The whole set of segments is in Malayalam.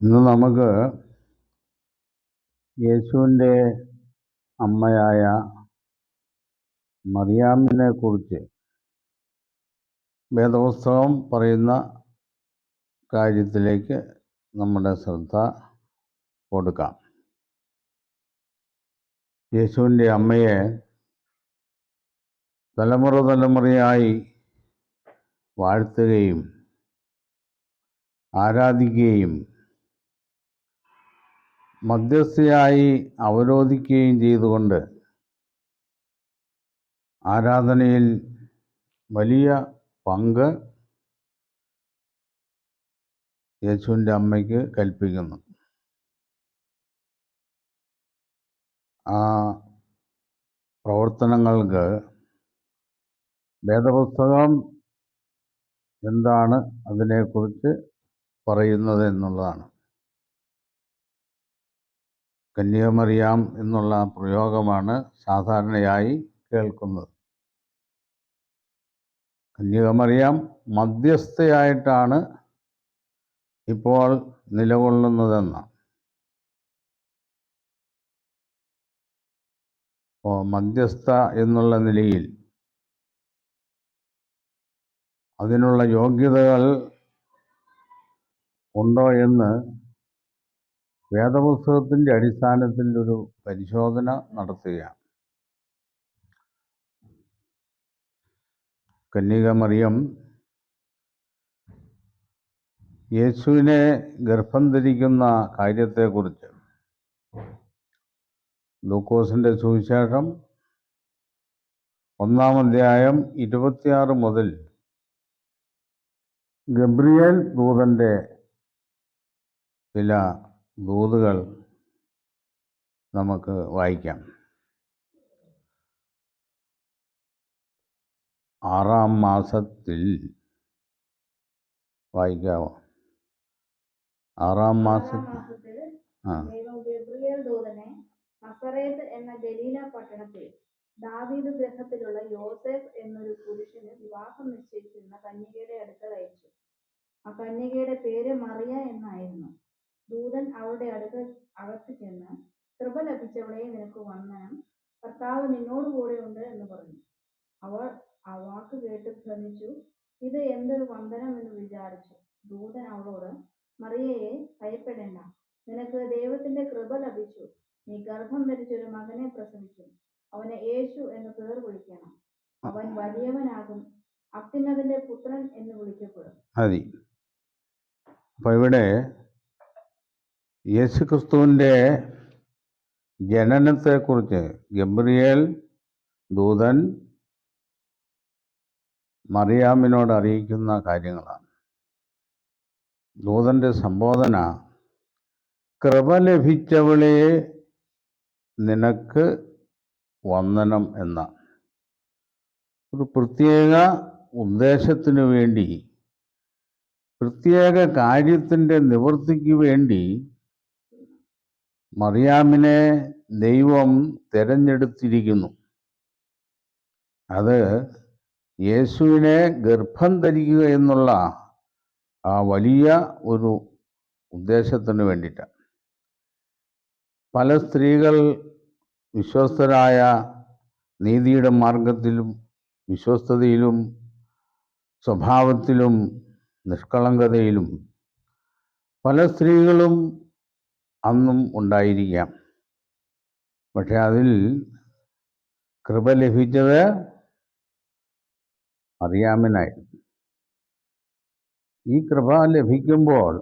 ഇന്ന് നമുക്ക് യേശുവിന്റെ അമ്മയായ മറിയാമിനെ കുറിച്ച് വേദപുസ്തകം പറയുന്ന കാര്യത്തിലേക്ക് നമ്മുടെ ശ്രദ്ധ കൊടുക്കാം. യേശുവിന്റെ അമ്മയെ തലമുറ തലമുറയായി വാഴ്ത്തുകയും ആരാധിക്കുകയും മധ്യസ്ഥയായി അവരോധിക്കുകയും ചെയ്തുകൊണ്ട് ആരാധനയിൽ വലിയ പങ്ക് യേശുവിന്റെ അമ്മയ്ക്ക് കൽപ്പിക്കുന്നു. ആ പ്രവർത്തനങ്ങൾക്ക് വേദപുസ്തകം എന്താണ് അതിനെക്കുറിച്ച് പറയുന്നത് എന്നുള്ളതാണ്. കന്യാമറിയാം എന്നുള്ള പ്രയോഗമാണ് സാധാരണയായി കേൾക്കുന്നത്. കന്യകമറിയാം മധ്യസ്ഥയായിട്ടാണ് ഇപ്പോൾ നിലകൊള്ളുന്നതെന്ന്. അപ്പോൾ മധ്യസ്ഥ എന്നുള്ള നിലയിൽ. അതിനുള്ള യോഗ്യതകൾ ഉണ്ടോ എന്ന് വേദപുസ്തകത്തിന്റെ അടിസ്ഥാനത്തിൽ ഒരു പരിശോധന നടത്തുകയാണ്. കന്യകമറിയം യേശുവിനെ ഗർഭം ധരിക്കുന്ന കാര്യത്തെക്കുറിച്ച് ലൂക്കോസിന്റെ സുവിശേഷം ഒന്നാം അധ്യായം ഇരുപത്തിയാറ് മുതൽ ഗബ്രിയേൽ ദൂതന്റെ ചില ദൂതുകൾ നമുക്ക് വായിക്കാം. ആറാം മാസത്തിൽ വായിക്കാവോ ആറാം മാസത്തിൽ ആ. നസറേത്ത് എന്ന ഗലീല പട്ടണത്തിൽ ദാവീദ് ഗൃഹത്തിലുള്ള യോസേഫ് എന്നൊരു പുരുഷന് വിവാഹം നിശ്ചയിച്ചിരുന്ന കന്യകയുടെ അടുത്ത് അയച്ചു. ആ കന്യകയുടെ പേര് മറിയ എന്നായിരുന്നു. ദൂതൻ അവളുടെ അടുക്ക അകത്ത് ചെന്ന് കൃപ ലഭിച്ചവളെ നിനക്ക് വന്ദനം. കർത്താവ് നിന്നോട് കൂടെ ഉണ്ട് എന്ന് പറഞ്ഞു. അവൾ ആ വാക്ക് കേട്ട് ഭ്രമിച്ചു. ഇത് എന്തൊരു വന്ദനം എന്ന് വിചാരിച്ചു. ദൂതൻ അവളോട് മറിയയെ ഭയപ്പെടേണ്ട. നിനക്ക് ദൈവത്തിന്റെ കൃപ ലഭിച്ചു. നീ ഗർഭം ധരിച്ചൊരു മകനെ പ്രസവിക്കും. അവനെ യേശു എന്ന് പേർ വിളിക്കണം. അവൻ വലിയവനാകും. അത്യുന്നതിന്റെ പുത്രൻ എന്ന് വിളിക്കപ്പെടും. അപ്പൊ ഇവിടെ യേശുക്രിസ്തുവിന്റെ ജനനത്തെക്കുറിച്ച് ഗബ്രിയേൽ ദൂതൻ മറിയാമിനോട് അറിയിക്കുന്ന കാര്യങ്ങളാണ്. ദൂതന്റെ സംബോധന കൃപ ലഭിച്ചവളെ നിനക്ക് വന്ദനം എന്ന ഒരു പ്രത്യേക ഉദ്ദേശത്തിനു വേണ്ടി പ്രത്യേക കാര്യത്തിന്റെ നിവൃത്തിക്ക് വേണ്ടി മറിയാമിനെ ദൈവം തിരഞ്ഞെടുത്തിരിക്കുന്നു. അത് യേശുവിനെ ഗർഭം ധരിക്കുക എന്നുള്ള ആ വലിയ ഒരു ഉദ്ദേശത്തിന് വേണ്ടിയിട്ടാണ്. പല സ്ത്രീകൾ വിശ്വസ്തരായ നീതിയുടെ മാർഗത്തിലും വിശ്വസ്തതയിലും സ്വഭാവത്തിലും നിഷ്കളങ്കതയിലും പല സ്ത്രീകളും അന്നും ഉണ്ടായിരിക്കാം. പക്ഷെ അതിൽ കൃപ ലഭിച്ചത് അറിയാമനായി ഈ കൃപ ലഭിക്കുമ്പോൾ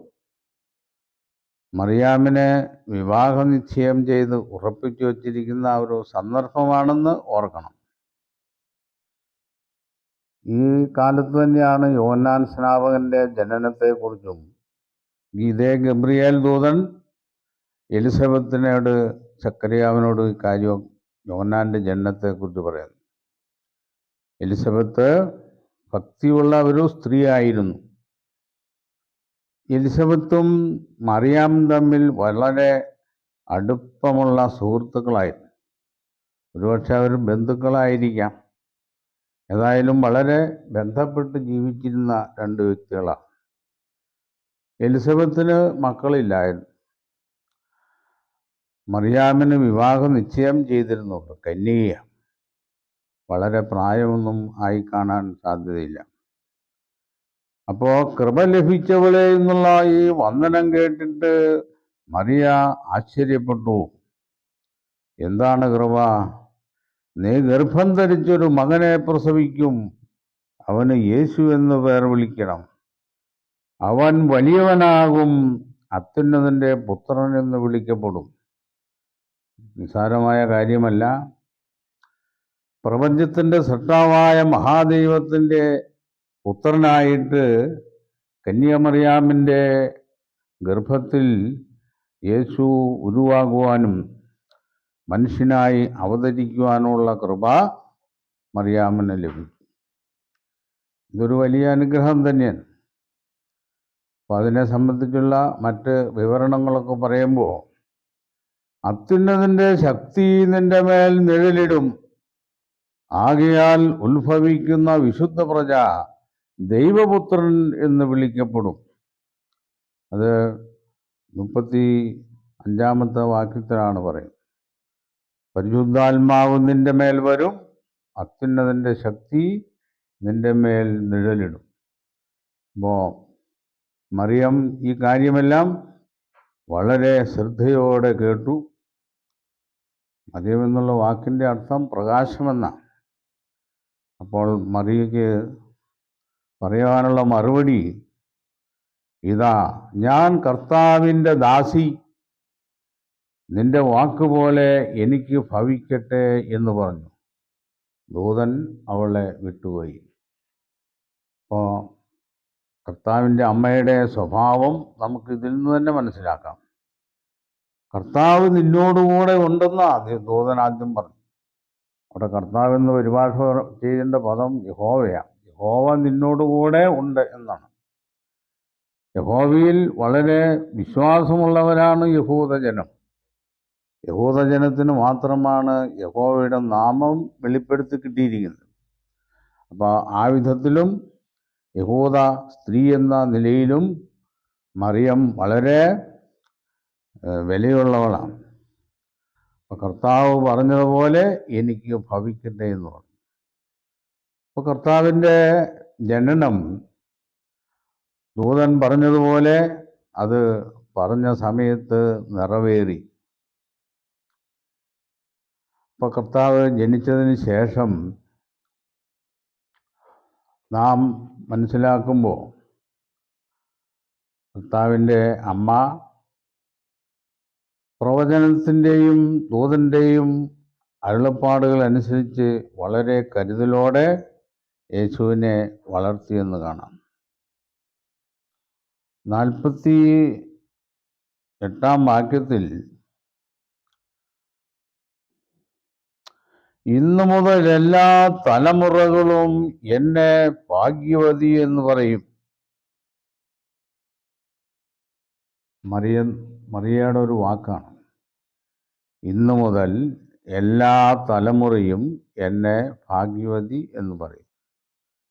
മറിയാമിനെ വിവാഹ നിശ്ചയം ചെയ്ത് ഉറപ്പിച്ചു വച്ചിരിക്കുന്ന ഒരു സന്ദർഭമാണെന്ന് ഓർക്കണം. ഈ കാലത്ത് തന്നെയാണ് യോന്നാൻ സ്നാപകന്റെ ജനനത്തെക്കുറിച്ചും ഗീതേ ഗബ്രിയേൽ ദൂതൻ എലിസബത്തിനോട് ചക്രിയാവിനോട് ഈ കാര്യം യോന്നാന്റെ ജനനത്തെക്കുറിച്ച് പറയുന്നു. എലിസബത്ത് ഭക്തിയുള്ള ഒരു സ്ത്രീ ആയിരുന്നു എലിസബത്തും മറിയാം തമ്മിൽ വളരെ അടുപ്പമുള്ള സുഹൃത്തുക്കളായിരുന്നു. ഒരുപക്ഷെ അവർ ബന്ധുക്കളായിരിക്കാം. ഏതായാലും വളരെ ബന്ധപ്പെട്ട് ജീവിച്ചിരുന്ന രണ്ട് വ്യക്തികളാണ്. എലിസബത്തിന് മക്കളില്ലായിരുന്നു. മറിയാമിന് വിവാഹം നിശ്ചയം ചെയ്തിരുന്നുണ്ട് കന്യകയ വളരെ പ്രായമൊന്നും ആയി കാണാൻ സാധ്യതയില്ല. അപ്പോൾ കൃപ ലഭിച്ചവളെ എന്നുള്ള ഈ വന്ദനം കേട്ടിട്ട് മറിയ ആശ്ചര്യപ്പെട്ടു. എന്താണ് കൃപ? നീ ഗർഭം ധരിച്ചൊരു മകനെ പ്രസവിക്കും. അവന് യേശു എന്ന് പേർ വിളിക്കണം. അവൻ വലിയവനാകും. അത്യുന്നതിന്റെ പുത്രൻ എന്ന് വിളിക്കപ്പെടും. നിസ്സാരമായ കാര്യമല്ല. പ്രപഞ്ചത്തിന്റെ സൃഷ്ടാവായ മഹാദൈവത്തിന്റെ പുത്രനായിട്ട് കന്യാമറിയാമിന്റെ ഗർഭത്തിൽ യേശു ഉരുവാകുവാനും മനുഷ്യനായി അവതരിക്കുവാനുള്ള കൃപ മറിയാമന് ലഭിച്ചു. ഇതൊരു വലിയ അനുഗ്രഹം തന്നെയാണ്. അപ്പോൾ അതിനെ സംബന്ധിച്ചുള്ള മറ്റ് വിവരണങ്ങളൊക്കെ പറയുമ്പോൾ അത്യുന്നതിന്റെ ശക്തി നിന്റെ മേൽ നിഴലിടും. ആകയാൽ ഉത്ഭവിക്കുന്ന വിശുദ്ധ പ്രജ ദൈവപുത്രൻ എന്ന് വിളിക്കപ്പെടും. അത് മുപ്പത്തി അഞ്ചാമത്തെ വാക്യത്തിലാണ് പറയുന്നത്. പരിശുദ്ധാത്മാവ് നിന്റെ മേൽ വരും അത്യുന്നതിന്റെ ശക്തി നിന്റെ മേൽ നിഴലിടും. അപ്പോൾ മറിയം ഈ കാര്യമെല്ലാം വളരെ ശ്രദ്ധയോടെ കേട്ടു. മറിയം എന്നുള്ള വാക്കിന്റെ അർത്ഥം പ്രകാശമെന്നാണ് അപ്പോൾ മറിയയ്ക്ക് പറയാനുള്ള മറുപടി ഇതാ ഞാൻ കർത്താവിന്റെ ദാസി. നിന്റെ വാക്കുപോലെ എനിക്ക് ഭവിക്കട്ടെ എന്ന് പറഞ്ഞു. ദൂതൻ അവളെ വിട്ടുപോയി. അപ്പോൾ കർത്താവിന്റെ അമ്മയുടെ സ്വഭാവം നമുക്കിതിൽ നിന്ന് തന്നെ മനസ്സിലാക്കാം. കർത്താവ് നിന്നോടുകൂടെ ഉണ്ടെന്ന് ദൂതൻ ആദ്യം പറഞ്ഞു. അവിടെ കർത്താവ് എന്ന് പരിഭാഷ ചെയ്യേണ്ട പദം യഹോവയാണ് യഹോവ നിന്നോടുകൂടെ ഉണ്ട് എന്നാണ്. യഹോവയിൽ വളരെ വിശ്വാസമുള്ളവരാണ് യഹൂദജനം. യഹൂദജനത്തിന് മാത്രമാണ് യഹോവയുടെ നാമം വെളിപ്പെടുത്തി കിട്ടിയിരിക്കുന്നത്. അപ്പോൾ ആ വിധത്തിലും യഹൂദ സ്ത്രീ എന്ന നിലയിലും മറിയം വളരെ വിലയുള്ളവളാണ്. അപ്പോൾ കർത്താവ് പറഞ്ഞതുപോലെ എനിക്ക് ഭവിക്കട്ടെ എന്ന് പറഞ്ഞു. അപ്പോൾ കർത്താവിന്റെ ജനനം ദൂതൻ പറഞ്ഞതുപോലെ അത് പറഞ്ഞ സമയത്ത് നിറവേറി. അപ്പോൾ കർത്താവ് ജനിച്ചതിന് ശേഷം നാം മനസ്സിലാക്കുമ്പോൾ കർത്താവിന്റെ അമ്മ പ്രവചനത്തിന്റെയും ദൂതന്റെയും അരുളപ്പാടുകൾ അനുസരിച്ച് വളരെ കരുതലോടെ യേശുവിനെ വളർത്തിയെന്ന് കാണാം. നാൽപ്പത്തി എട്ടാം വാക്യത്തിൽ ഇന്നു മുതൽ എല്ലാ തലമുറകളും എന്നെ ഭാഗ്യവതി എന്ന് പറയും. മറിയ മറിയയുടെ ഒരു വാക്കാണ്. ഇന്നു മുതൽ എല്ലാ തലമുറയും എന്നെ ഭാഗ്യവതി എന്ന് പറയും.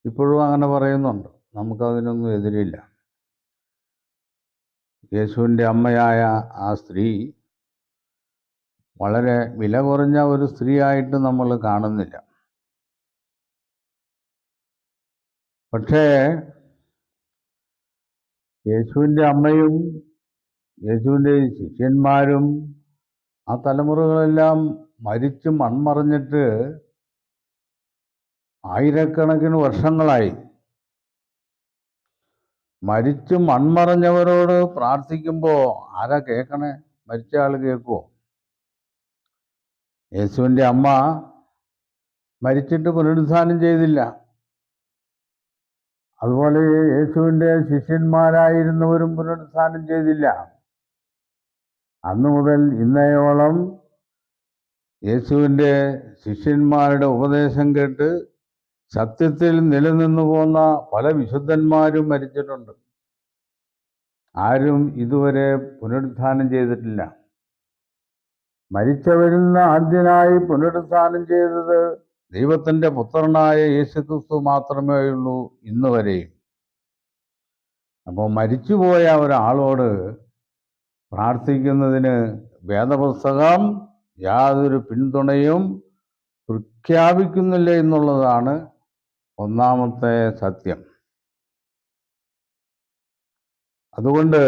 ഇപ്പോഴും അങ്ങനെ പറയുന്നുണ്ട്. നമുക്കതിനൊന്നും എതിരില്ല. യേശുവിന്റെ അമ്മയായ ആ സ്ത്രീ വളരെ വില കുറഞ്ഞ ഒരു സ്ത്രീയായിട്ട് നമ്മൾ കാണുന്നില്ല. പക്ഷേ യേശുവിന്റെ അമ്മയും യേശുവിന്റെ ശിഷ്യന്മാരും ആ തലമുറകളെല്ലാം മരിച്ച് മൺമറഞ്ഞിട്ട് ആയിരക്കണക്കിന് വർഷങ്ങളായി. മരിച്ച് മൺമറഞ്ഞവരോട് പ്രാർത്ഥിക്കുമ്പോൾ ആരാ കേൾക്കണേ മരിച്ച ആൾ കേൾക്കുമോ യേശുവിന്റെ അമ്മ മരിച്ചിട്ട് പുനരുദ്ധാനം ചെയ്തില്ല. അതുപോലെ യേശുവിന്റെ ശിഷ്യന്മാരായിരുന്നവരും പുനരുദ്ധാനം ചെയ്തില്ല. അന്നു മുതൽ ഇന്നയോളം യേശുവിന്റെ ശിഷ്യന്മാരുടെ ഉപദേശം കേട്ട് സത്യത്തിൽ നിലനിന്നു പോന്ന പല വിശുദ്ധന്മാരും മരിച്ചിട്ടുണ്ട്. ആരും ഇതുവരെ പുനരുത്ഥാനം ചെയ്തിട്ടില്ല. മരിച്ചവരിൽ നിന്ന് ആദ്യനായി പുനരുത്ഥാനം ചെയ്തത് ദൈവത്തിന്റെ പുത്രനായ യേശുക്രിസ്തു മാത്രമേ ഉള്ളൂ ഇന്ന് വരെയും അപ്പോൾ മരിച്ചുപോയ ഒരാളോട് പ്രാർത്ഥിക്കുന്നതിന് വേദപുസ്തകം യാതൊരു പിന്തുണയും പ്രഖ്യാപിക്കുന്നില്ല എന്നുള്ളതാണ് ഒന്നാമത്തെ സത്യം. അതുകൊണ്ട്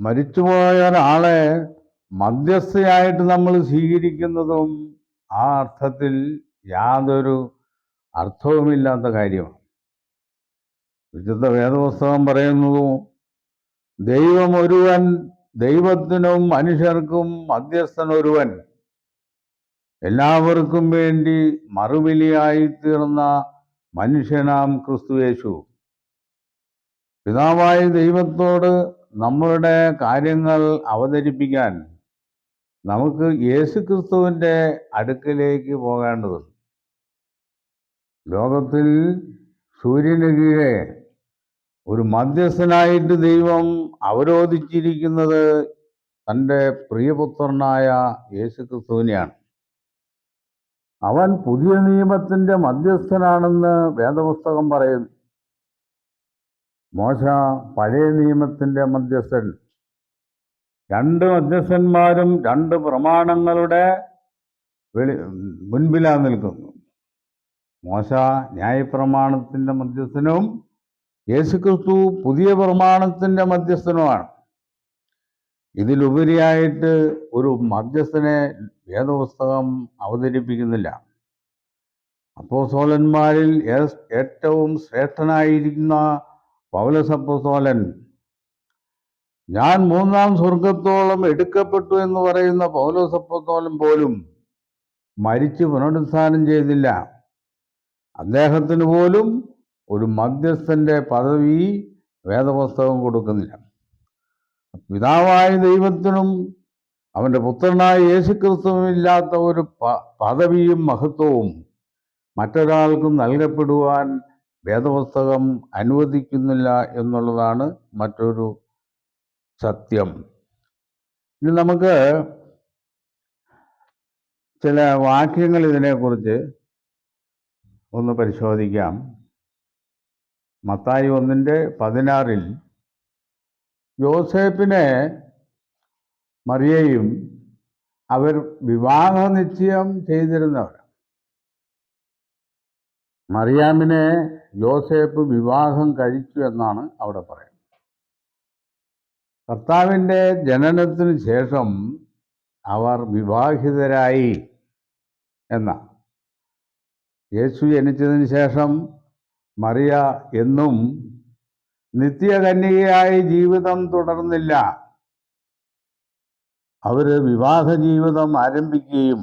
മരിച്ചുപോയ ഒരാളെ മധ്യസ്ഥയായിട്ട് നമ്മൾ സ്വീകരിക്കുന്നതും ആ അർത്ഥത്തിൽ യാതൊരു അർത്ഥവുമില്ലാത്ത കാര്യമാണ്. വിശുദ്ധ വേദപുസ്തകം പറയുന്നു ദൈവം ഒരുവൻ ദൈവത്തിനും മനുഷ്യർക്കും മധ്യസ്ഥൻ ഒരുവൻ എല്ലാവർക്കും വേണ്ടി മറുവിലിയായി തീർന്ന മനുഷ്യനാം ക്രിസ്തുയേശു പിതാവായ ദൈവത്തോട് നമ്മളുടെ കാര്യങ്ങൾ അവതരിപ്പിക്കാൻ നമുക്ക് യേശു ക്രിസ്തുവിന്റെ അടുക്കലേക്ക് പോകേണ്ടതുണ്ട്. ലോകത്തിൽ സൂര്യന് ഒരു മധ്യസ്ഥനായിട്ട് ദൈവം അവരോധിച്ചിരിക്കുന്നത് തന്റെ പ്രിയപുത്രനായ യേശു ക്രിസ്തുവിനെയാണ് അവൻ പുതിയ നിയമത്തിന്റെ മധ്യസ്ഥനാണെന്ന് വേദപുസ്തകം പറയുന്നു. മോശ പഴയ നിയമത്തിന്റെ മധ്യസ്ഥൻ. രണ്ട് മധ്യസ്ഥന്മാരും രണ്ട് പ്രമാണങ്ങളുടെ വെളി നിൽക്കുന്നു. മോശ ന്യായപ്രമാണത്തിന്റെ മധ്യസ്ഥനും യേശുക്രിസ്തു പുതിയ പ്രമാണത്തിന്റെ മധ്യസ്ഥനുമാണ്. ഇതിലുപരിയായിട്ട് ഒരു മധ്യസ്ഥനെ വേദപുസ്തകം അവതരിപ്പിക്കുന്നില്ല. അപ്പോസോലന്മാരിൽ ഏറ്റവും ശ്രേഷ്ഠനായിരിക്കുന്ന പൗലസപ്പോസോലൻ ഞാൻ മൂന്നാം സ്വർഗത്തോളം എടുക്കപ്പെട്ടു എന്ന് പറയുന്ന പൗലോസപ്പോസോലൻ പോലും മരിച്ചു പുനരുത്ഥാനം ചെയ്തില്ല. അദ്ദേഹത്തിന് പോലും ഒരു മധ്യസ്ഥന്റെ പദവി വേദപുസ്തകം കൊടുക്കുന്നില്ല. പിതാവായ ദൈവത്തിനും അവന്റെ പുത്രനായ യേശുക്രിസ്തുവും ഇല്ലാത്ത ഒരു പദവിയും മഹത്വവും മറ്റൊരാൾക്കും നൽകപ്പെടുവാൻ വേദപുസ്തകം അനുവദിക്കുന്നില്ല എന്നുള്ളതാണ് മറ്റൊരു സത്യം. ഇനി നമുക്ക് ചില വാക്യങ്ങൾ ഇതിനെക്കുറിച്ച് ഒന്ന് പരിശോധിക്കാം. മത്തായി ഒന്നിന്റെ പതിനാറിൽ യോസേപ്പിനെ മറിയയും അവർ വിവാഹ നിശ്ചയം ചെയ്തിരുന്നവർ മറിയാമിനെ യോസേപ്പ് വിവാഹം കഴിച്ചു എന്നാണ് അവിടെ പറയുന്നത്. കർത്താവിന്റെ ജനനത്തിന് ശേഷം അവർ വിവാഹിതരായി എന്ന യേശു ജനിച്ചതിന് ശേഷം മറിയ എന്നും നിത്യകന്യകയായി ജീവിതം തുടർന്നില്ല. അവർ വിവാഹ ജീവിതം ആരംഭിക്കുകയും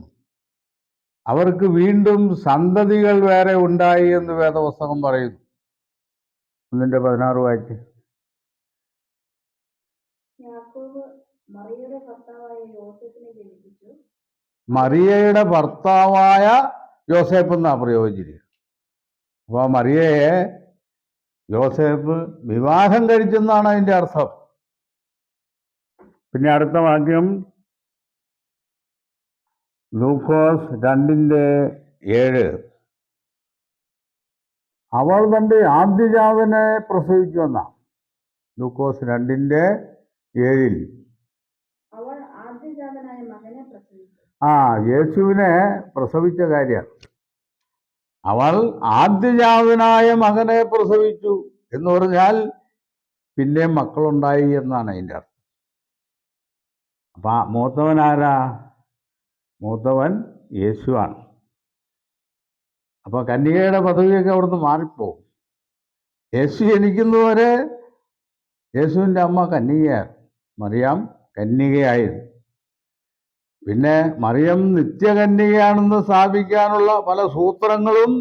അവർക്ക് വീണ്ടും സന്തതികൾ വേറെ ഉണ്ടായി എന്ന് വേദപുസ്തകം പറയുന്നു. ഒന്നിന്റെ പതിനാറ് വായിച്ച് മറിയയുടെ ഭർത്താവായ ജോസഫ് എന്നാ പ്രയോഗിച്ചിരിക്കുന്നത് അപ്പോൾ മറിയയെ ജോസഫ് വിവാഹം കഴിച്ചെന്നാണ് അതിന്റെ അർത്ഥം. പിന്നെ അടുത്ത വാക്യം. ലൂക്കോസ് രണ്ടിന്റെ ഏഴ്. അവൾ തന്റെ ആദ്യജാതനെ പ്രസവിച്ചു എന്നാ ലൂക്കോസ് രണ്ടിന്റെ ഏഴിൽ. ആ യേശുവിനെ പ്രസവിച്ച കാര്യമാണ് അവൾ ആദ്യജാതനായ മകനെ പ്രസവിച്ചു എന്ന് പറഞ്ഞാൽ പിന്നെ മക്കളുണ്ടായി എന്നാണ് അതിന്റെ അർത്ഥം. അപ്പൊ മൂത്തവൻ ആരാ? മൂത്തവൻ യേശുവാണ്. അപ്പൊ കന്യകയുടെ പദവിയൊക്കെ അവിടുന്ന് മാറിപ്പോവും. യേശു ജനിക്കുന്നവരെ യേശുവിന്റെ അമ്മ കന്യകയാണ് മറിയാം കന്യകയായിരുന്നു. പിന്നെ മറിയം നിത്യകന്യകയാണെന്ന് സ്ഥാപിക്കാനുള്ള പല സൂത്രങ്ങളും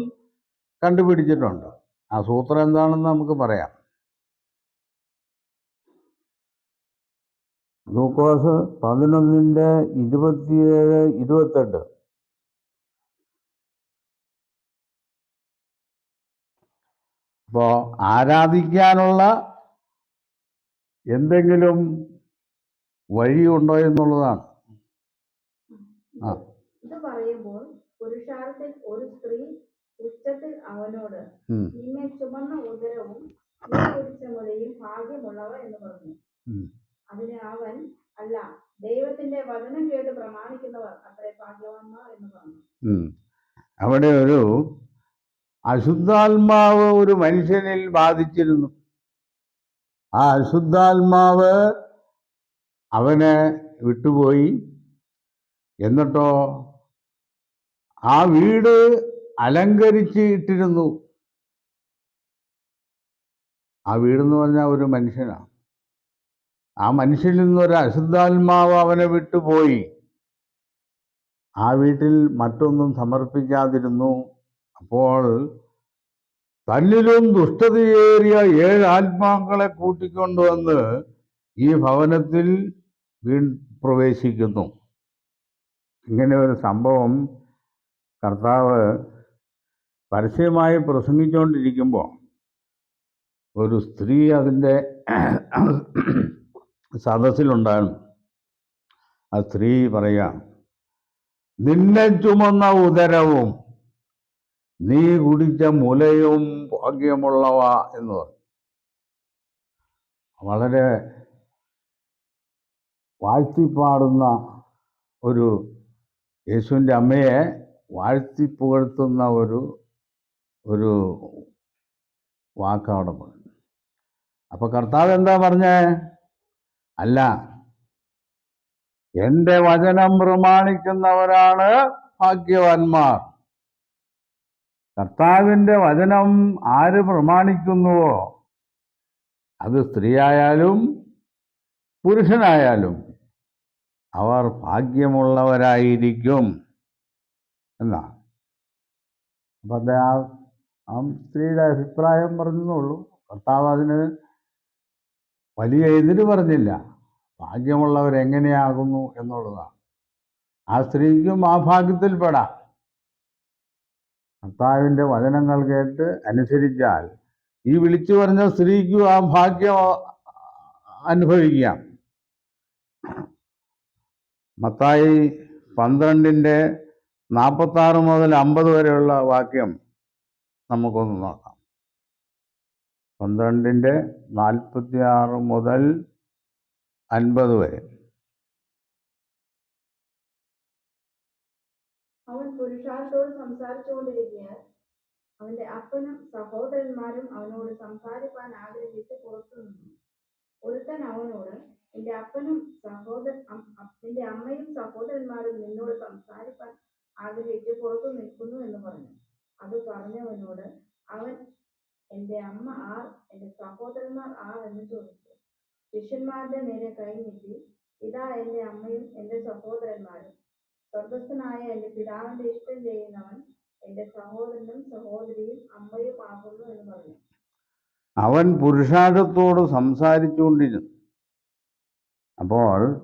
കണ്ടുപിടിച്ചിട്ടുണ്ട്. ആ സൂത്രം എന്താണെന്ന് നമുക്ക് പറയാം. ഗ്ലൂക്കോസ് പതിനൊന്നിന്റെ ഇരുപത്തിയേഴ് ഇരുപത്തെട്ട്. അപ്പോൾ ആരാധിക്കാനുള്ള എന്തെങ്കിലും വഴിയുണ്ടോ എന്നുള്ളതാണ്. ഇത് പറയുമ്പോൾ പുരുഷാരത്തിൽ ഒരു സ്ത്രീ ഉച്ചത്തിൽ അവനോട് നിന്നെ ചുമന്ന ഉദരവും മുലയും ഭാഗ്യമുള്ളവ എന്ന് പറഞ്ഞു. അതിന് അവൻ അല്ല ദൈവത്തിന്റെ വചനം കേട്ട് പ്രമാണിക്കുന്നവർ അത്രേ ഭാഗ്യവാന്മാർ എന്ന് പറഞ്ഞു. അവിടെ ഒരു അശുദ്ധാത്മാവ് ഒരു മനുഷ്യനിൽ ബാധിച്ചിരുന്നു. ആ അശുദ്ധാത്മാവ് അവനെ വിട്ടുപോയി. എന്നിട്ടോ ആ വീട് അലങ്കരിച്ചിട്ടിരുന്നു. ആ വീടെന്ന് പറഞ്ഞാൽ ഒരു മനുഷ്യനാണ് ആ മനുഷ്യനിൽ നിന്നൊരു അശുദ്ധാത്മാവ് അവനെ വിട്ടുപോയി. ആ വീട്ടിൽ മറ്റൊന്നും സമർപ്പിക്കാതിരുന്നു. അപ്പോൾ തന്നിലും ദുഷ്ടതയേറിയ ഏഴ് ആത്മാക്കളെ കൂട്ടിക്കൊണ്ടുവന്ന് ഈ ഭവനത്തിൽ വീ പ്രവേശിക്കുന്നു. ഇങ്ങനെ ഒരു സംഭവം കർത്താവ് പരസ്യമായി പ്രസംഗിച്ചുകൊണ്ടിരിക്കുമ്പോൾ ഒരു സ്ത്രീ അതിന്റെ സദസ്സിലുണ്ടായിരുന്നു. ആ സ്ത്രീ പറയാം നിന്നെ ചുമന്ന ഉദരവും നീ കുടിച്ച മുലയും ഭാഗ്യമുള്ളവ എന്ന് പറഞ്ഞു. വളരെ വാഴ്ത്തിപ്പാടുന്ന ഒരു യേശുവിന്റെ അമ്മയെ വാഴ്ത്തി പുകഴ്ത്തുന്ന ഒരു ഒരു വാക്കവിടെ പറഞ്ഞു. അപ്പൊ കർത്താവ് എന്താ പറഞ്ഞേ? അല്ല എന്റെ വചനം പ്രമാണിക്കുന്നവരാണ് ഭാഗ്യവാന്മാർ. കർത്താവിന്റെ വചനം ആര് പ്രമാണിക്കുന്നുവോ? അത് സ്ത്രീയായാലും പുരുഷനായാലും. അവർ ഭാഗ്യമുള്ളവരായിരിക്കും എന്നാണ് അപ്പം അദ്ദേഹം ആ സ്ത്രീയുടെ അഭിപ്രായം പറഞ്ഞെന്നുള്ളൂ ഭർത്താവ് അതിന് വലിയ എതിര് പറഞ്ഞില്ല. ഭാഗ്യമുള്ളവരെങ്ങനെയാകുന്നു എന്നുള്ളതാണ്. ആ സ്ത്രീക്കും ആ ഭാഗ്യത്തിൽപ്പെടാം ഭർത്താവിന്റെ വചനങ്ങൾ കേട്ട് അനുസരിച്ചാൽ ഈ വിളിച്ചു പറഞ്ഞ സ്ത്രീക്കും ആ ഭാഗ്യം അനുഭവിക്കാം. മത്തായി പന്ത്രണ്ടിന്റെ നാൽപ്പത്താറ് മുതൽ അമ്പത് വരെയുള്ള വാക്യം നമുക്കൊന്ന് നോക്കാം. പന്ത്രണ്ടിന്റെ നാൽപ്പത്തി ആറ് മുതൽ അൻപത് വരെ. അവൻ പുരുഷാർത്ഥോട് സംസാരിച്ചുകൊണ്ടിരിക്കാൻ അവന്റെ അപ്പനും സഹോദരന്മാരും അവനോട് സംസാരിപ്പാൻ ആഗ്രഹിച്ച് പുറത്തു നിന്നു. ഒരുത്തൻ അവനോട് എന്റെ അപ്പനും സഹോദര എന്റെ അമ്മയും സഹോദരന്മാരും നിന്നോട് സംസാരിപ്പാൻ ആഗ്രഹിച്ച് പുറത്തു നിൽക്കുന്നു എന്ന് പറഞ്ഞു. അത് പറഞ്ഞവനോട് അവൻ എന്റെ അമ്മ ആർ എന്റെ സഹോദരന്മാർ ആർ എന്ന് ചോദിച്ചു. ശിഷ്യന്മാരുടെ നേരെ കൈ നീട്ടി ഇതാ എന്റെ അമ്മയും എന്റെ സഹോദരന്മാരും. സ്വർഗസ്ഥനായ എന്റെ പിതാവിന്റെ ഇഷ്ടം ചെയ്യുന്നവൻ എന്റെ സഹോദരനും സഹോദരിയും അമ്മയും ആകുന്നു എന്ന് പറഞ്ഞു. അവൻ പുരുഷാരത്തോട് സംസാരിച്ചുകൊണ്ടിരുന്നു. അപ്പോൾ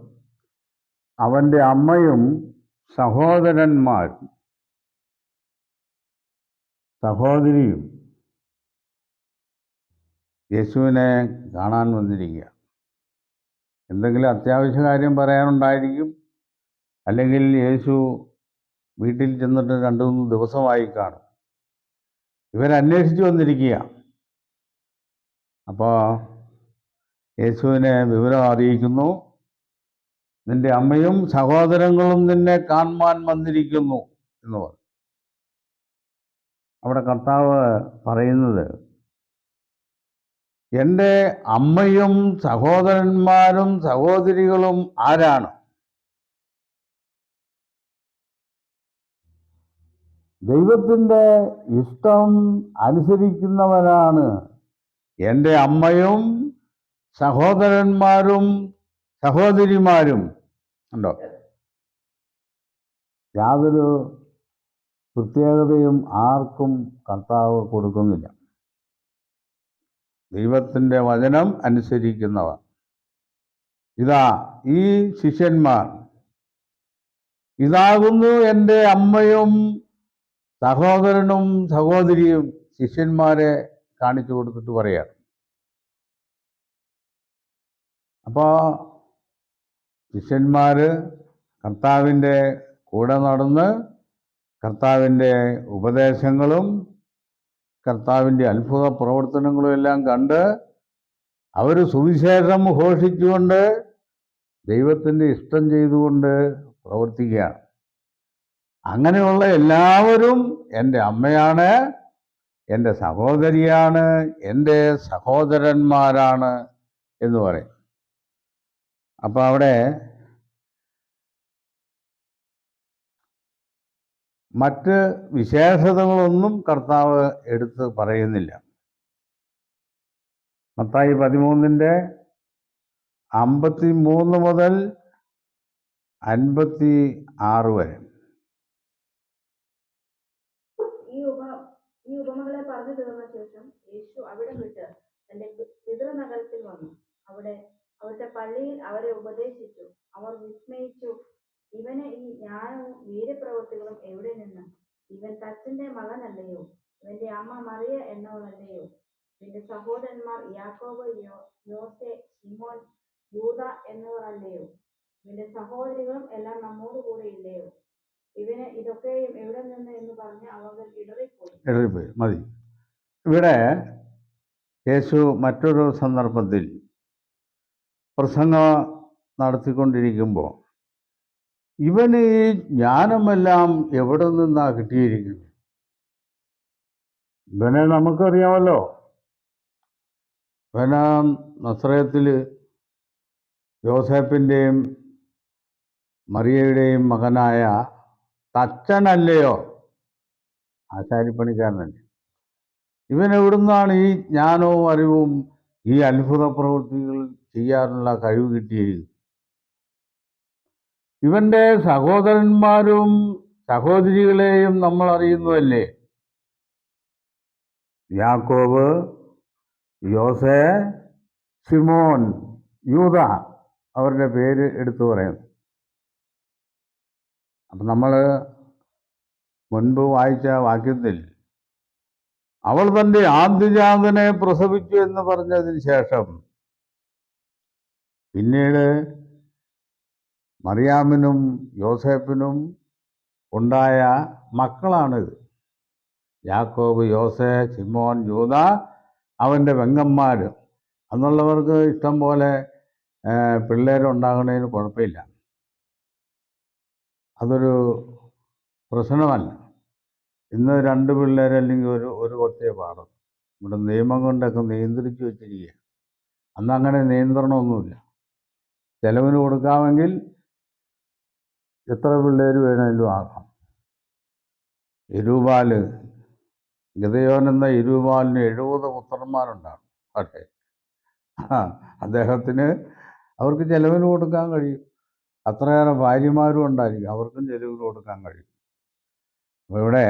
അവന്റെ അമ്മയും സഹോദരന്മാരും സഹോദരിയും യേശുവിനെ കാണാൻ വന്നിരിക്കുക. എന്തെങ്കിലും അത്യാവശ്യ കാര്യം പറയാനുണ്ടായിരിക്കും. അല്ലെങ്കിൽ യേശു വീട്ടിൽ ചെന്നിട്ട് രണ്ടു മൂന്ന് ദിവസമായി കാണും. ഇവരന്വേഷിച്ച് വന്നിരിക്കുക. അപ്പോൾ യേശുവിനെ വിവരം അറിയിക്കുന്നു. നിന്റെ അമ്മയും സഹോദരങ്ങളും നിന്നെ കാണുവാൻ വന്നിരിക്കുന്നു എന്ന് പറഞ്ഞു. അവിടെ കർത്താവ് പറയുന്നത് എന്റെ അമ്മയും സഹോദരന്മാരും സഹോദരികളും ആരാണ്? ദൈവത്തിന്റെ ഇഷ്ടം അനുസരിക്കുന്നവനാണ് എന്റെ അമ്മയും സഹോദരന്മാരും സഹോദരിമാരും ഉണ്ടോ? യാതൊരു പ്രത്യേകതയും ആർക്കും കർത്താവ് കൊടുക്കുന്നില്ല. ദൈവത്തിന്റെ വചനം അനുസരിക്കുന്നവർ ഇതാ ഈ ശിഷ്യന്മാർ. ഇതാകുന്നു എന്റെ അമ്മയും സഹോദരനും സഹോദരിയും ശിഷ്യന്മാരെ കാണിച്ചു കൊടുത്തിട്ട് പറയാം. അപ്പോൾ ശിഷ്യന്മാർ കർത്താവിന്റെ കൂടെ നടന്ന് കർത്താവിന്റെ ഉപദേശങ്ങളും കർത്താവിന്റെ അത്ഭുത പ്രവർത്തനങ്ങളും എല്ലാം കണ്ട് അവർ സുവിശേഷം ഘോഷിച്ചുകൊണ്ട് ദൈവത്തിന്റെ ഇഷ്ടം ചെയ്തുകൊണ്ട് പ്രവർത്തിക്കുകയാണ്. അങ്ങനെയുള്ള എല്ലാവരും എന്റെ അമ്മയാണ് എന്റെ സഹോദരിയാണ് എന്റെ സഹോദരന്മാരാണ് എന്ന് പറയും. അപ്പോൾ അവിടെ മറ്റ് വിശേഷതകളൊന്നും കർത്താവ് എടുത്ത് പറയുന്നില്ല. മത്തായി പതിമൂന്നിന്റെ അമ്പത്തി മൂന്ന് മുതൽ അൻപത്തി ആറ് വരെ ഈ ഉപ ഈ ഉപമകളെ പറഞ്ഞു തീർന്ന ശേഷം യേശു അവിടെ വിട്ട് തന്റെ പിതൃനഗരത്തിൽ വന്നു അവിടെ അവിടുത്തെ പള്ളിയിൽ അവരെ ഉപദേശിച്ചു. അവർ വിസ്മയിച്ചു. ഇവന് ഈ ജ്ഞാനവും വീരപ്രവൃത്തികളും എവിടെ നിന്ന്? ഇവൻ തച്ചന്റെ മകനല്ലയോ? ഇവന്റെ അമ്മ മറിയ എന്നവളല്ലയോ ഇവന്റെ സഹോദരന്മാർ യാക്കോബ് യോസെ ശിമോൻ യൂത എന്നിവർ അല്ലയോ ഇവന്റെ സഹോദരികളും എല്ലാം നമ്മോട് കൂടെ ഇല്ലയോ? ഇവന് ഇതൊക്കെയും എവിടെ നിന്ന്? എന്ന് പറഞ്ഞ് അവർ ഇടറിപ്പോയി. ഇടറിപ്പോയി. മതി. ഇവിടെ യേശു മറ്റൊരു സന്ദർഭത്തിൽ പ്രസംഗം നടത്തിക്കൊണ്ടിരിക്കുമ്പോൾ ഇവന് ഈ ജ്ഞാനമെല്ലാം എവിടെ നിന്നാ കിട്ടിയിരിക്കുന്നത്? ഇവനെ നമുക്കറിയാമല്ലോ. ഇവന നസ്രയത്തിൽ ജോസഫിന്റെയും മറിയയുടെയും മകനായ തച്ചനല്ലയോ? ആശാരിപ്പണിക്കാരനല്ലേ. ഇവൻ എവിടുന്നാണ് ഈ ജ്ഞാനവും അറിവും ഈ അത്ഭുത പ്രവൃത്തികൾ ചെയ്യാനുള്ള കഴിവ് കിട്ടിയിരിക്കുന്നു ഇവന്റെ സഹോദരന്മാരും സഹോദരികളെയും നമ്മൾ അറിയുന്നതല്ലേ? യാക്കോബ് യോസെ സിമോൻ യൂത അവരുടെ പേര് എടുത്തു പറയുന്നു. അപ്പം നമ്മൾ മുൻപ് വായിച്ച വാക്യത്തിൽ അവൾ തന്റെ ആദ്യജാതനെ പ്രസവിച്ചു എന്ന് പറഞ്ഞതിന് ശേഷം പിന്നീട് മറിയാമിനും യോസേപ്പിനും ഉണ്ടായ മക്കളാണിത്. യാക്കോബ് യോസെ സിമോൻ ജൂത അവന്റെ വെങ്ങന്മാർ അന്നുള്ളവർക്ക് ഇഷ്ടം പോലെ പിള്ളേരുണ്ടാകുന്നതിന് കുഴപ്പമില്ല. അതൊരു പ്രശ്നമല്ല. ഇന്ന് രണ്ട് പിള്ളേർ അല്ലെങ്കിൽ ഒരു ഒരു കൊച്ചേ പാടും ഇവിടെ നിയമം കൊണ്ടൊക്കെ നിയന്ത്രിച്ച് വെച്ചിരിക്കുക അന്ന് അങ്ങനെ നിയന്ത്രണമൊന്നുമില്ല. ചെലവിന് കൊടുക്കാമെങ്കിൽ എത്ര പിള്ളേർ വേണമെങ്കിലും ആകാം ഇരുപാൽ ഗതയോൻ എന്ന ഇരുപാലിന് എഴുപത് പുത്രന്മാരുണ്ടാകും ആ അദ്ദേഹത്തിന് അവർക്ക് ചെലവിന് കൊടുക്കാൻ കഴിയും. അത്രയേറെ ഭാര്യമാരും ഉണ്ടായിരിക്കും. അവർക്കും ചെലവിന് കൊടുക്കാൻ കഴിയും. അപ്പോൾ ഇവിടെ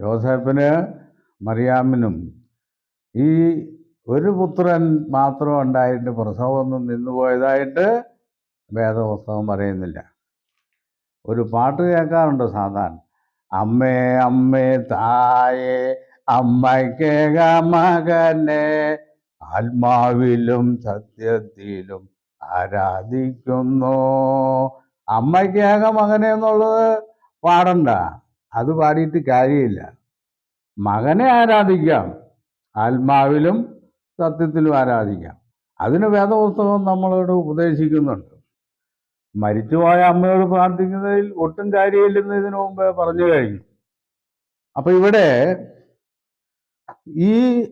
യോസേപ്പിന് മറിയാമിനും ഈ ഒരു പുത്രൻ മാത്രം ഉണ്ടായിട്ട് പ്രസവമൊന്നും നിന്നുപോയതായിട്ട് വേദപുസ്തകം പറയുന്നില്ല. ഒരു പാട്ട് കേൾക്കാറുണ്ട് സാധാരണ. അമ്മേ അമ്മേ തായേ അമ്മയ്ക്കേക മകനെ ആത്മാവിലും സത്യത്തിലും ആരാധിക്കുന്നു. അമ്മയ്ക്കേക മകനെ എന്നുള്ളത് പാടണ്ട. അത് പാടിയിട്ട് കാര്യമില്ല. മകനെ ആരാധിക്കാം ആത്മാവിലും സത്യത്തിലും ആരാധിക്കാം. അതിന് വേദപുസ്തകം നമ്മളോട് ഉപദേശിക്കുന്നുണ്ട്. മരിച്ചുപോയ അമ്മയോട് പ്രാർത്ഥിക്കുന്നതിൽ ഒട്ടും കാര്യമില്ലെന്ന് ഇതിനു മുമ്പേ പറഞ്ഞു കഴിഞ്ഞു. അപ്പൊ ഇവിടെ ഈ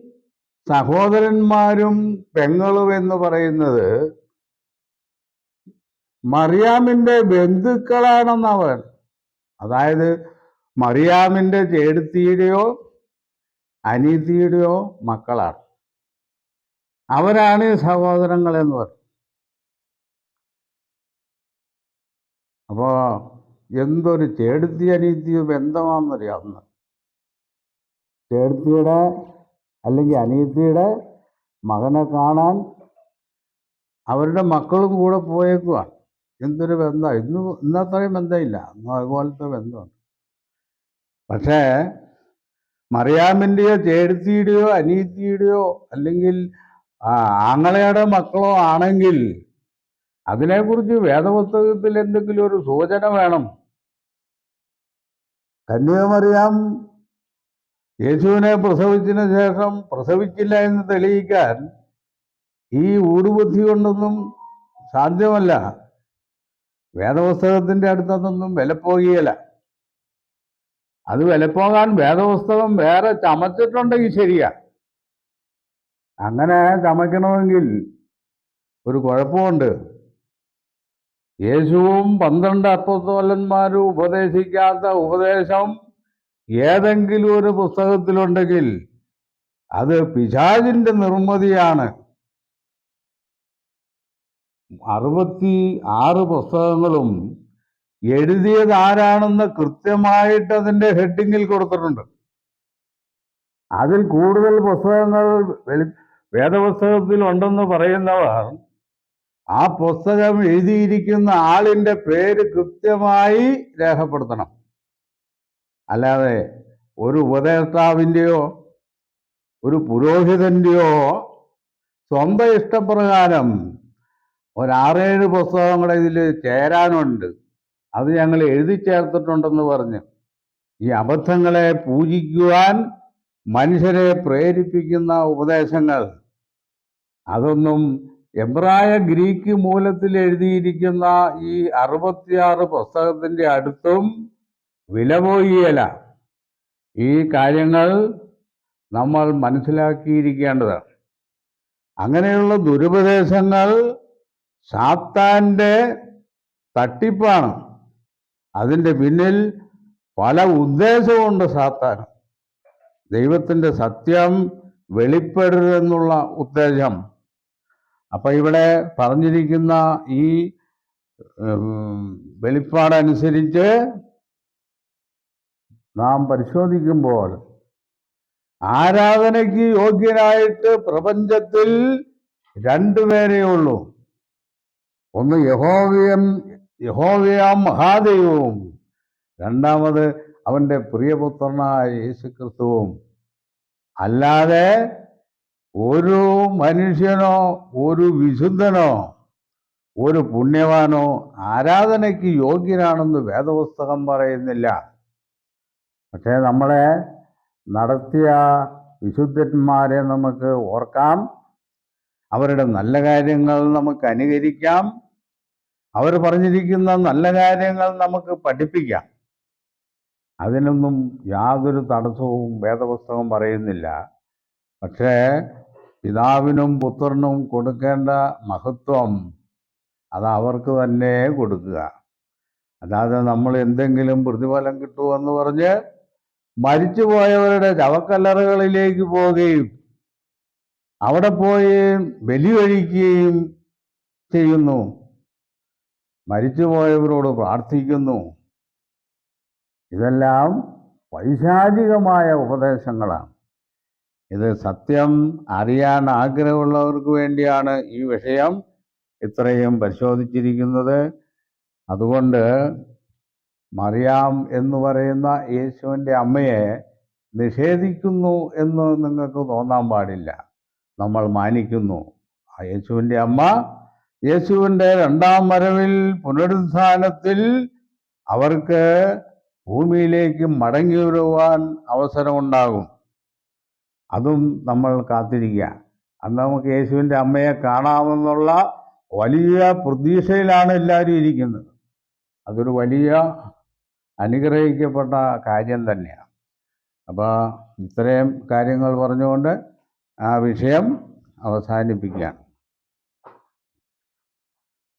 സഹോദരന്മാരും പെങ്ങളും എന്ന് പറയുന്നത് മറിയാമിന്റെ ബന്ധുക്കളാണെന്നവൻ അതായത് മറിയാമിന്റെ ചേടുത്തിയുടെയോ അനീതിയുടെയോ മക്കളാണ്. അവരാണ് ഈ സഹോദരങ്ങൾ എന്ന് അപ്പോൾ എന്തൊരു ചേടുത്തി അനീതി ബന്ധമാണെന്നറിയാവുന്ന. ചേടുത്തിയുടെ അല്ലെങ്കിൽ അനീതിയുടെ മകനെ കാണാൻ അവരുടെ മക്കളും കൂടെ പോയേക്കുവാണ്. എന്തൊരു ബന്ധമാണ് ഇന്ന് ഇന്നത്രയും ബന്ധമില്ല. അതുപോലത്തെ ബന്ധമുണ്ട്. പക്ഷേ മറിയാമിന്റെയോ ചേടുത്തിയുടെയോ അനീതിയുടെയോ അല്ലെങ്കിൽ ആങ്ങളയുടെ മക്കളോ ആണെങ്കിൽ അതിനെക്കുറിച്ച് വേദപുസ്തകത്തിൽ എന്തെങ്കിലും ഒരു സൂചന വേണം. കന്യാമറിയാം യേശുവിനെ പ്രസവിച്ചതിന് ശേഷം പ്രസവിച്ചില്ല എന്ന് തെളിയിക്കാൻ ഈ ഊടുബുദ്ധി കൊണ്ടൊന്നും സാധ്യമല്ല. വേദപുസ്തകത്തിന്റെ അടുത്തൊന്നും വിലപ്പോകുകയില്ല അത് വിലപ്പോകാൻ വേദപുസ്തകം വേറെ ചമച്ചിട്ടുണ്ടെങ്കിൽ ശരിയാ. അങ്ങനെ ചമയ്ക്കണമെങ്കിൽ ഒരു കുഴപ്പമുണ്ട്. യേശുവും പന്ത്രണ്ട് അപ്പസ്തോലന്മാരും ഉപദേശിക്കാത്ത ഉപദേശം ഏതെങ്കിലും ഒരു പുസ്തകത്തിലുണ്ടെങ്കിൽ അത് പിശാചിന്റെ നിർമ്മിതിയാണ്. അറുപത്തി ആറ് പുസ്തകങ്ങളും എഴുതിയത് ആരാണെന്ന് കൃത്യമായിട്ട് അതിന്റെ ഹെഡിങ്ങിൽ കൊടുത്തിട്ടുണ്ട്. അതിൽ കൂടുതൽ പുസ്തകങ്ങൾ വെളി വേദപുസ്തകത്തിൽ ഉണ്ടെന്ന് പറയുന്നവർ ആ പുസ്തകം എഴുതിയിരിക്കുന്ന ആളിന്റെ പേര് കൃത്യമായി രേഖപ്പെടുത്തണം. അല്ലാതെ ഒരു ഉപദേഷ്ടാവിന്റെയോ ഒരു പുരോഹിതന്റെയോ സ്വന്തം ഇഷ്ടപ്രകാരം ഒരാറേഴ് പുസ്തകങ്ങളെ ഇതിൽ ചേരാനുണ്ട്. അത് ഞങ്ങൾ എഴുതി ചേർത്തിട്ടുണ്ടെന്ന് പറഞ്ഞു ഈ അബദ്ധങ്ങളെ പൂജിക്കുവാൻ മനുഷ്യരെ പ്രേരിപ്പിക്കുന്ന ഉപദേശങ്ങൾ. അതൊന്നും എബ്രായ ഗ്രീക്ക് മൂലത്തിൽ എഴുതിയിരിക്കുന്ന ഈ അറുപത്തിയാറ് പുസ്തകത്തിന്റെ അടുത്തും വില പോയില്ല ഈ കാര്യങ്ങൾ നമ്മൾ മനസ്സിലാക്കിയിരിക്കേണ്ടതാണ് അങ്ങനെയുള്ള ദുരുപദേശങ്ങൾ സാത്താന്റെ തട്ടിപ്പാണ്. അതിന്റെ പിന്നിൽ പല ഉദ്ദേശമുണ്ട് സാത്താൻ. ദൈവത്തിന്റെ സത്യം വെളിപ്പെടരുതെന്നുള്ള ഉദ്ദേശം അപ്പൊ ഇവിടെ പറഞ്ഞിരിക്കുന്ന ഈ വെളിപ്പാടനുസരിച്ച് നാം പരിശോധിക്കുമ്പോൾ ആരാധനയ്ക്ക് യോഗ്യനായിട്ട് പ്രപഞ്ചത്തിൽ രണ്ടുപേരേ ഉള്ളൂ. ഒന്ന് യഹോവയം യഹോവയാം മഹാദൈവവും. രണ്ടാമത് അവന്റെ പ്രിയപുത്രനായ യേശുക്രിസ്തുവും. അല്ലാതെ ഒരു മനുഷ്യനോ ഒരു വിശുദ്ധനോ ഒരു പുണ്യവാനോ ആരാധനയ്ക്ക് യോഗ്യനാണെന്ന് വേദപുസ്തകം പറയുന്നില്ല. പക്ഷേ നമ്മളെ നടത്തിയ വിശുദ്ധന്മാരെ നമുക്ക് ഓർക്കാം. അവരുടെ നല്ല കാര്യങ്ങൾ നമുക്ക് അനുകരിക്കാം. അവർ പറഞ്ഞിരിക്കുന്ന നല്ല കാര്യങ്ങൾ നമുക്ക് പഠിപ്പിക്കാം. അതിനൊന്നും യാതൊരു തടസ്സവും വേദപുസ്തകം പറയുന്നില്ല. പക്ഷേ പിതാവിനും പുത്രനും കൊടുക്കേണ്ട മഹത്വം അത് അവർക്ക് തന്നെ കൊടുക്കുക. അല്ലാതെ നമ്മൾ എന്തെങ്കിലും പ്രതിഫലം കിട്ടുമെന്ന് പറഞ്ഞ് മരിച്ചുപോയവരുടെ ശവക്കല്ലറകളിലേക്ക് പോവുകയും അവിടെ പോയി ബലി കഴിക്കുകയും ചെയ്യുന്നു. മരിച്ചുപോയവരോട് പ്രാർത്ഥിക്കുന്നു. ഇതെല്ലാം പൈശാചികമായ ഉപദേശങ്ങളാണ്. ഇത് സത്യം അറിയാൻ ആഗ്രഹമുള്ളവർക്ക് വേണ്ടിയാണ് ഈ വിഷയം ഇത്രയും പരിശോധിച്ചിരിക്കുന്നത്. അതുകൊണ്ട് മറിയാം എന്ന് പറയുന്ന യേശുവിന്റെ അമ്മയെ നിഷേധിക്കുന്നു എന്ന് നിങ്ങൾക്ക് തോന്നാൻ പാടില്ല. നമ്മൾ മാനിക്കുന്നു. ആ യേശുവിന്റെ അമ്മ യേശുവിന്റെ രണ്ടാം വരവിൽ പുനരുത്ഥാനത്തിൽ അവർക്ക് ഭൂമിയിലേക്ക് മടങ്ങി വരുവാൻ അവസരമുണ്ടാകും. അതും നമ്മൾ കാത്തിരിക്കുക. അന്ന് നമുക്ക് യേശുവിന്റെ അമ്മയെ കാണാമെന്നുള്ള വലിയ പ്രതീക്ഷയിലാണ് എല്ലാവരും ഇരിക്കുന്നത്. അതൊരു വലിയ അനുഗ്രഹിക്കപ്പെട്ട കാര്യം തന്നെയാണ്. അപ്പോൾ ഇത്രയും കാര്യങ്ങൾ പറഞ്ഞുകൊണ്ട് ആ വിഷയം അവസാനിപ്പിക്കുകയാണ്.